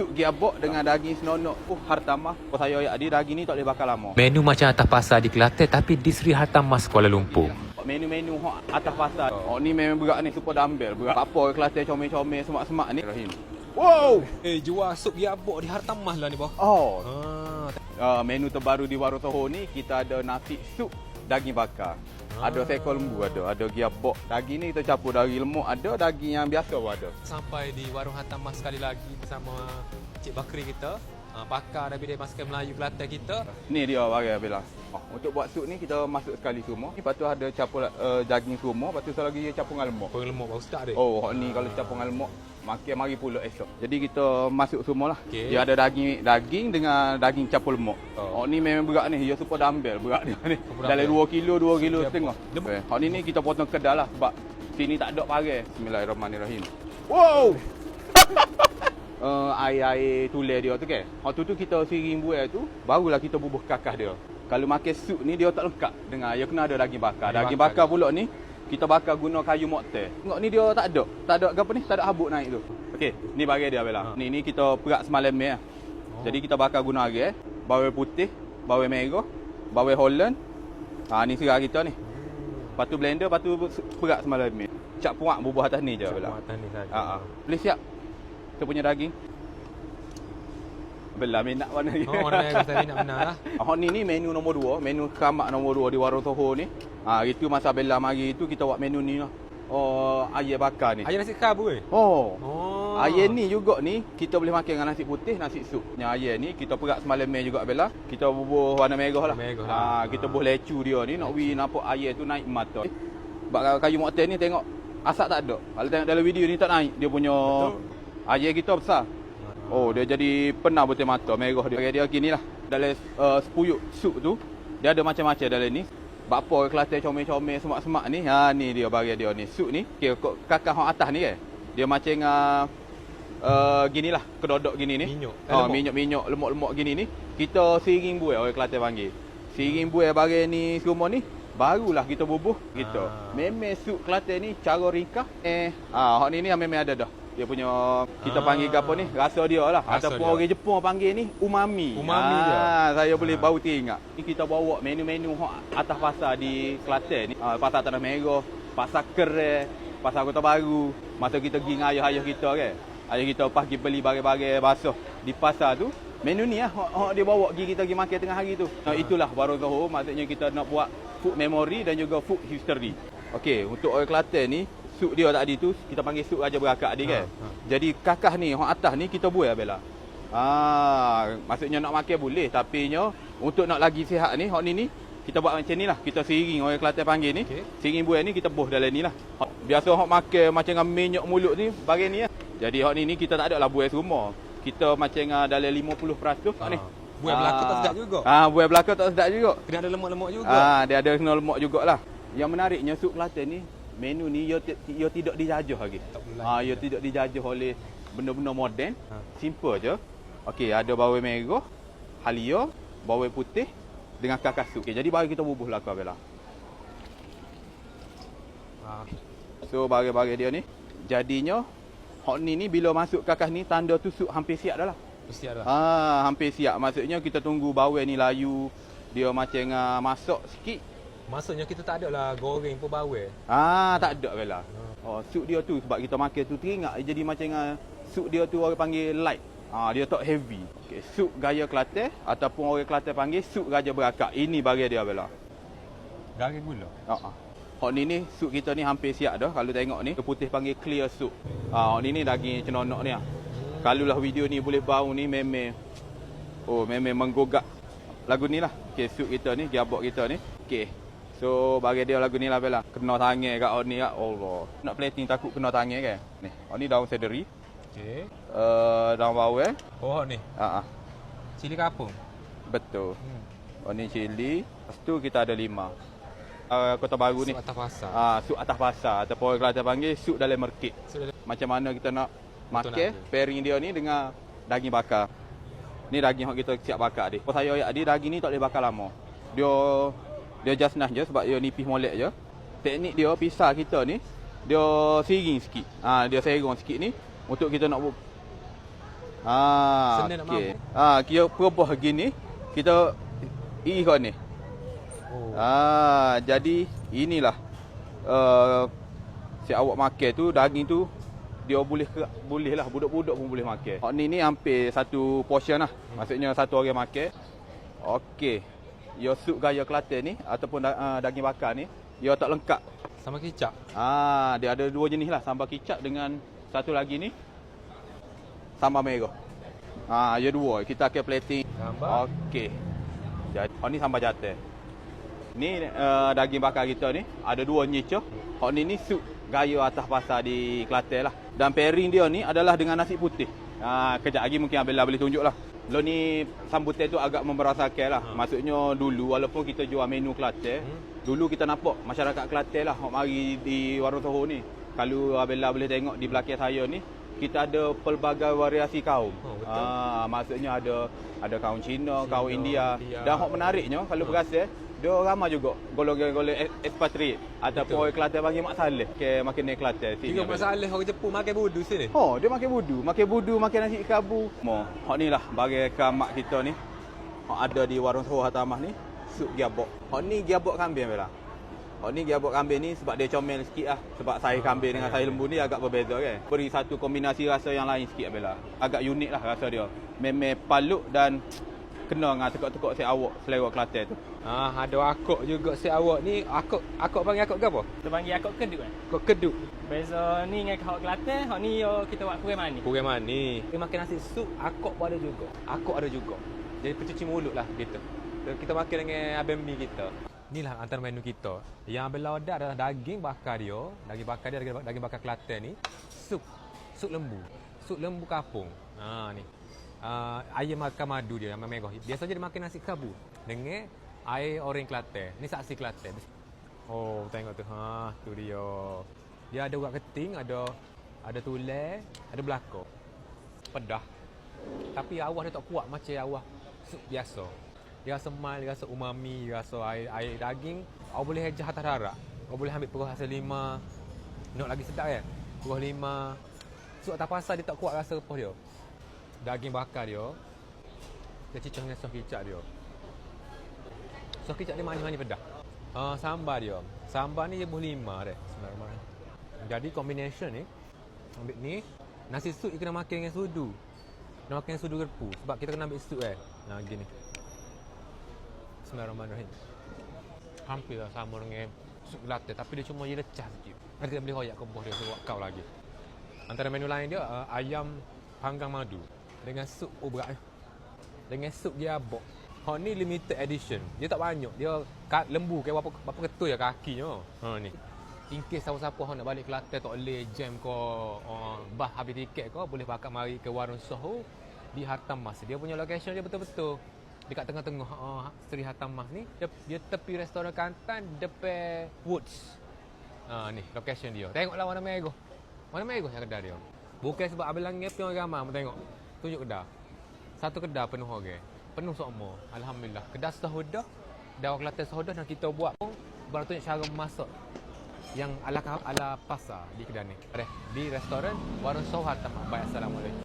sup giabok dengan daging senonok. Oh, hartamah. Oh, saya ayat dia daging ni tak boleh bakar lama. Menu macam atas pasar di Kelantan tapi di Sri Hartamas Kuala Lumpur. Menu-menu hok atas pasar. Oh, ni memang berat ni super dumbbell. Berat apa Kelantan comel-comel semak-semak ni. Rahim. Wow! Eh, jual sup giabok di Hartamah lah ni, boh. Oh, Ah, uh, menu terbaru di Warung Soho ni kita ada nasi sup daging bakar. Ada seekor lembu ada, ada giabok. Daging ni kita campur daging lemuk ada, daging yang biasa pun ada. sampai di warung Hartamah sekali lagi bersama Cik Bakri kita. Uh, pakar dari Masakan Melayu Kelantan kita. Ni dia bagi Bella. Oh, untuk buat sup ni kita masuk sekali semua. Lepas tu ada campur uh, daging semua, lepas tu satu lagi campur dengan lemak. Pengelemuk baru start dia. Oh, hok ni kalau campur dengan lemak makan mari pula esok. Jadi kita masuk semua lah. Okey. Dia ada daging daging dengan daging campur lemak. Oh. Oh. ni memang berat ni. Dia super dumbbell berat dia ni. Dalam dumbbell. 2 kilo, 2 kilo Siap, setengah. Dem- Okay. Hok ni ni kita potong kedal lah sebab sini tak ada parai. Bismillahirrahmanirrahim. Wow! uh, air-air tulen dia tu kan. Hak tu tu kita siring buai tu, barulah kita bubuh kakah dia. Kalau makan sup ni dia tak lengkap dengan dia kena ada daging bakar. Daging Daging bakar bakar pula ni kita bakar guna kayu moktel. Tengok ni dia tak ada. Tak ada apa ni? Tak ada habuk naik tu. Okey, ni bagi dia Bella. Ha. Ni ni kita perak semalam ni lah. Oh. Jadi kita bakar guna air, bawang putih, bawang merah, bawang Holland. Ha ni serah kita ni. Lepas tu blender, lepas tu perak semalam ni. Cak puak bubuh atas ni je Cak Bella. muatan ni saja. Ha ah. Boleh siap? Kita punya daging. Belah minat mana dia. Oh, orang yang nak benar lah. Hot ni ni menu nombor 2, menu kamak nombor 2 di warung Soho ni. Ha, itu masa Bella mari tu kita buat menu ni lah. Oh, ayam bakar ni. Ayam nasi kabu eh? Oh. Oh. Ayam ni juga ni kita boleh makan dengan nasi putih, nasi sup. Yang ayam ni kita perak semalam main juga Bella. Kita bubuh warna merah lah. Warna merah ha, lah. kita Ha. bubuh lecu dia ni nak wi nampak ayam tu naik mata. Sebab kayu moktel ni tengok asap tak ada. Kalau tengok dalam video ni tak naik dia punya ayam kita besar. Oh, dia jadi penar betul mata merah dia. Bagi dia gini lah. Dalam uh, sepuyuk sup tu, dia ada macam-macam dalam ni. Bapa Kelantan comel-comel semak-semak ni. Ha ni dia bagi dia ni. Sup ni. Okay, kakak hang atas ni kan. Dia macam uh, uh, gini lah. Kedodok gini ni. Minyak. Eh, Ha, minyak-minyak lemak-lemak gini ni. Kita siring buai orang Kelantan panggil. Siring buai bagi ni semua ni. Barulah kita bubuh gitu. Ah. Memang sup Kelantan ni cara ringkas. Eh, ah, hak ni ni memang ada dah. Dia punya kita Ah. panggil ke apa ni? Rasa dia lah. Rasa Ataupun dia. orang Jepun panggil ni umami. Umami dia. ah, Saya boleh Ah. baru teringat. Ni kita bawa menu-menu hak atas pasar di Kelantan ni. Ah, pasar Tanah Merah, pasar Kerai, pasar Kota Baru. Masa kita pergi dengan ayah-ayah kita kan. Ayah kita pergi beli barang-barang basuh di pasar tu. Menu ni lah, hak, hak dia bawa pergi kita pergi makan tengah hari tu. Ah, itulah Warung Zohor, maksudnya kita nak buat food memory dan juga food history. Okey, untuk orang Kelantan ni, sup dia tadi tu, kita panggil sup Raja Berakat tadi kan. Ha, ha. Jadi kakah ni, hak atas ni kita buat Bella. Ah, maksudnya nak makan boleh tapi nya untuk nak lagi sihat ni, hak ni ni kita buat macam ni lah. Kita siring orang Kelantan panggil ni. Okey. Siring buah ni kita buh dalam ni lah. Biasa hak makan macam dengan minyak mulut ni bagi ni lah. Jadi hak ni ni kita tak ada lah buah semua. Kita macam dengan dalam 50% hak ni. Buah belaka tak sedap juga. Ah, buah belaka tak sedap juga. Kena ada lemak-lemak juga. Ah, dia ada kena lemak jugalah. Yang menariknya sup Kelantan ni menu ni ti- ia tidak dijajah lagi. Ah, lagi. ia tidak dijajah oleh benda-benda moden. Ha. Simple je. Okey, ada bawang merah, halia, bawang putih dengan kakak sup. Okey, jadi bagi kita bubuh lah kau Bella. Ah. So bagi-bagi dia ni jadinya hot ni ni bila masuk kakak ni tanda tu sup hampir siap dah lah. Mesti ada. Ah, hampir siap. Maksudnya kita tunggu bawang ni layu, dia macam uh, masak sikit. Maksudnya kita tak ada lah goreng pun bawang. Ah, tak ada Bella. Oh, sup dia tu sebab kita makan tu teringat jadi macam uh, sup dia tu orang panggil light. Ah, dia tak heavy. Okay, sup gaya Kelantan ataupun orang Kelantan panggil sup raja berakak. Ini bagi dia Bella. Garing gula. Ha ah. Hak ni ni sup kita ni hampir siap dah kalau tengok ni. Putih panggil clear soup. Ah, hak ni ni daging cenonok ni ah. Kalau lah video ni boleh bau ni memang oh memang menggogak lagu ni lah. Okey, sup kita ni, giabok kita ni. Okey. So bagi dia lagu ni lah Bella. Kena tangan kat hak ni kat Allah. Nak plating takut kena tangan kan. Ni, hak ni daun seledri. Okey. Uh, daun bawang. Oh ni. Ha ah. Cili kapung. Betul. Hmm. Hak ni cili. Lepas tu kita ada lima. Uh, Kota Baru ni. Sup atas pasar. Ah, sup atas pasar ataupun orang Kelantan panggil sup dalam merkit. Sup dalam- Macam mana kita nak makan pairing dia ni dengan daging bakar. Ni daging yang kita siap bakar dia. Apa saya ayat dia daging ni tak boleh bakar lama. Dia dia just nah je sebab dia nipis molek je. Teknik dia pisah kita ni dia siring sikit. Ah dia serong sikit ni untuk kita nak bu- Ah, Senang nak okey. Ah, kira perubuh gini kita iri kau ni. Oh. Ah, jadi inilah uh, si awak makan tu daging tu dia boleh ke, boleh lah budak-budak pun boleh makan. Hak ni ni hampir satu portion lah. Maksudnya satu orang makan. Okey. Yo sup gaya Kelantan ni ataupun uh, daging bakar ni, dia tak lengkap. Sama kicap. Ah, dia ada dua jenis lah, sambal kicap dengan satu lagi ni sambal merah. Ah, ya dua. Kita akan plating. Gambar. Okey. Jadi, oh ni sambal jatuh. Ni uh, daging bakar kita ni ada dua nyica. Hak ni ni sup gaya atas pasar di Kelantan lah. Dan pairing dia ni adalah dengan nasi putih. Ah, kejap lagi mungkin Abella boleh tunjuk lah. Lo ni sambutan tu agak memberasakan lah. Ha. Maksudnya dulu walaupun kita jual menu Kelantan, Hmm. dulu kita nampak masyarakat Kelantan lah hok mari di warung Soho ni. Kalau Abella boleh tengok di belakang saya ni, kita ada pelbagai variasi kaum. Oh, betul. Ah, maksudnya ada ada kaum Cina, Cina, kaum India. India. Dan hok menariknya kalau Ha. perasan dia ramai juga golongan-golongan es- expatriate ataupun Betul. orang Kelantan panggil Mak Saleh ke makin naik Kelantan sini. Kira Abella. masalah orang Jepun makan budu sini. Oh, dia makan budu, makan budu, makan nasi kabu. Mo, hok ni lah bagi kamak kita ni. Hok ada di warung Soho Hatamah ni, sup giabok. Hok ni giabok kambing bela. Hok ni giabok kambing ni sebab dia comel sikit lah. Sebab saiz Ah, kambing dengan ya, saiz ya. lembu ni agak berbeza kan. Beri satu kombinasi rasa yang lain sikit bela. Agak unik lah rasa dia. Memang paluk dan kena dengan tekuk-tekuk si awak selera Kelantan tu. Ah, ada akok juga si awak ni. Akok akok panggil akok ke apa? Kita panggil akok keduk kan. Kok keduk. Beza ni dengan hak Kelantan, hak ni yo kita buat kuih manis. Kurang manis. Dia makan nasi sup, akok pun ada juga. Akok ada juga. Jadi pencuci mulut lah kita. Kita makan dengan abang mi kita. Inilah antara menu kita. Yang Abel order adalah daging bakar dia. Daging bakar dia, daging, daging bakar Kelantan ni. Sup. Sup lembu. Sup lembu kapung. Ha ni. Uh, ayam makan madu dia yang merah. Biasanya dia makan nasi kabu dengan air orang Kelantan. Ni saksi Kelantan. Oh, tengok tu. Ha, tu dia. Dia ada urat keting, ada ada tulang, ada belakang. Pedah. Tapi awah dia tak kuat macam awah biasa. Dia rasa mal, dia rasa umami, dia rasa air, air daging. Awak boleh hejah atas darat. Awak boleh ambil peruh rasa lima. Nak lagi sedap kan? Peruh lima. Sup atas pasar dia tak kuat rasa repuh dia. Daging bakar dia. Dia cicah dengan sos kicap dia. Sos kicap dia manis-manis pedas. Uh, sambar dia. Sambar ni dia buh lima deh. Sebenarnya. Jadi combination ni. Ambil ni. Nasi sup dia kena makan dengan sudu. Kena makan dengan sudu gerpu. Sebab kita kena ambil sup eh. Nah gini. Bismillahirrahmanirrahim. Hampir lah sama dengan sup latte. Tapi dia cuma dia lecah sikit. Nanti kita boleh hoyak ke bawah dia. Buat kau lagi. Antara menu lain dia uh, ayam panggang madu. Dengan sup ubrak ni. Dengan sup dia abok. Ha ni limited edition. Dia tak banyak. Dia lembu ke berapa berapa ketul ya kakinya. Ha ni. In case siapa-siapa hang nak balik Kelantan tak boleh jam ke uh, bah habis tiket ke boleh pakat mari ke warung Soho di Hartam Mas. Dia punya location dia betul-betul dekat tengah-tengah uh, Seri Hartam Mas ni. Dia, dia tepi restoran Kantan depan Woods. Ha ni location dia. Tengoklah warna merah. Warna merah yang kedai dia. Bukan sebab abang langit pun orang ramai tengok. Tunjuk kedai. Satu kedai penuh orang. Penuh semua. Alhamdulillah. Kedai sudah dah. Dah orang Kelantan sudah dan kita buat pun baru tunjuk cara memasak yang ala ala pasar di kedai ni. Di restoran Warung Sohat Tamak. Baik assalamualaikum.